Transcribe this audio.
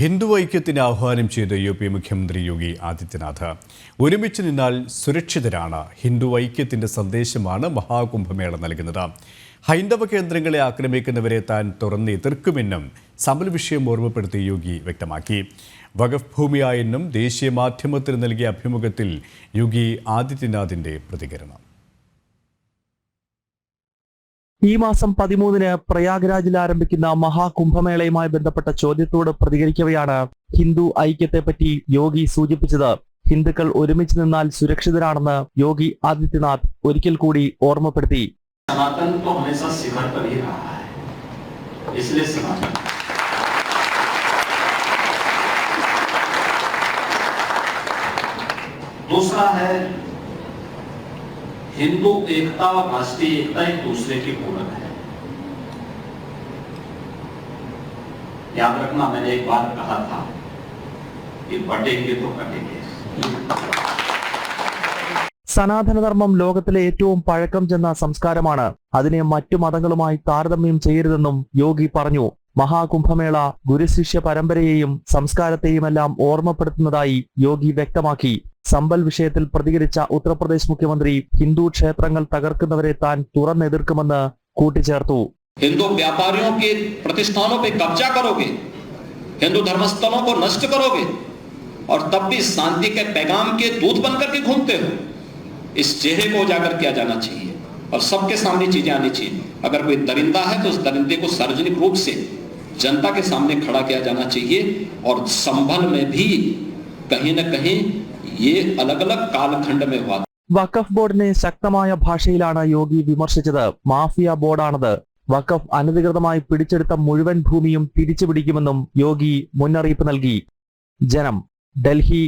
ഹിന്ദു ഐക്യത്തിന് ആഹ്വാനം ചെയ്ത യു പി മുഖ്യമന്ത്രി യോഗി ആദിത്യനാഥ് ഒരുമിച്ച് നിന്നാൽ സുരക്ഷിതരാണ് ഹിന്ദു ഐക്യത്തിന്റെ സന്ദേശമാണ് മഹാകുംഭമേള നൽകുന്നത്. ഹൈന്ദവ കേന്ദ്രങ്ങളെ ആക്രമിക്കുന്നവരെ താൻ തുറന്ന് എതിർക്കുമെന്നും സമൽ വിഷയം ഓർമ്മപ്പെടുത്തി യോഗി വ്യക്തമാക്കി. വഖഫ് ഭൂമിയായെന്നും ദേശീയ മാധ്യമത്തിന് നൽകിയ അഭിമുഖത്തിൽ യോഗി ആദിത്യനാഥിന്റെ പ്രതികരണം. ഈ മാസം പതിമൂന്നിന് പ്രയാഗ്രാജിൽ ആരംഭിക്കുന്ന മഹാകുംഭമേളയുമായി ബന്ധപ്പെട്ട ചോദ്യത്തോട് പ്രതികരിക്കവെയാണ് ഹിന്ദു ഐക്യത്തെപ്പറ്റി യോഗി സൂചിപ്പിച്ചത് ഹിന്ദുക്കൾ ഒരുമിച്ച് നിന്നാൽ സുരക്ഷിതരാണെന്ന് യോഗി ആദിത്യനാഥ് ഒരിക്കൽ കൂടി ഓർമ്മപ്പെടുത്തി सनातन तो हिंदू एकता और राष्ट्रीय एकता एक दूसरे की पूरक है याद रखना मैंने एक बात कहा था कि बटेंगे तो कटेंगे സനാതനധർമ്മം ലോകത്തിലെ ഏറ്റവും പഴക്കം ചെന്ന സംസ്കാരമാണ് അതിനെ മറ്റു മതങ്ങളുമായി താരതമ്യം ചെയ്യരുതെന്നും യോഗി പറഞ്ഞു മഹാകുംഭമേള ഗുരുശിഷ്യ പരമ്പരയെയും സംസ്കാരത്തെയുമെല്ലാം ഓർമ്മപ്പെടുത്തുന്നതായി യോഗി വ്യക്തമാക്കി സമ്പൽ വിഷയത്തിൽ പ്രതികരിച്ച ഉത്തർപ്രദേശ് മുഖ്യമന്ത്രി ഹിന്ദു ക്ഷേത്രങ്ങൾ തകർക്കുന്നവരെ താൻ തുറന്നെതിർക്കുമെന്ന് കൂട്ടിച്ചേർത്തു हिंदू व्यापारियों के प्रतिष्ठानों पे कब्जा करोगे हिंदू धर्मस्थलों को नष्ट करोगे और तब भी शांति के पैगाम के दूत बनकर के घूमते हो इस चेहरे को उजागर किया जाना चाहिए और सबके सामने चीजें आनी चाहिए अगर कोई दरिंदा है तो उस दरिंदे को सार्वजनिक रूप से जनता के सामने खड़ा किया जाना चाहिए और संभल में भी कहीं न कहीं ये अलग अलग कालखंड में हुआ വഖഫ് ബോർഡിനെ ശക്തമായ ഭാഷയിലാണ് യോഗി വിമർശിച്ചത് മാഫിയ ബോർഡാണത് വഖഫ് അനധികൃതമായി പിടിച്ചെടുത്ത മുഴുവൻ ഭൂമിയും തിരിച്ചുപിടിക്കുമെന്നും യോഗി മുന്നറിയിപ്പ് നൽകി ജനം ഡൽഹി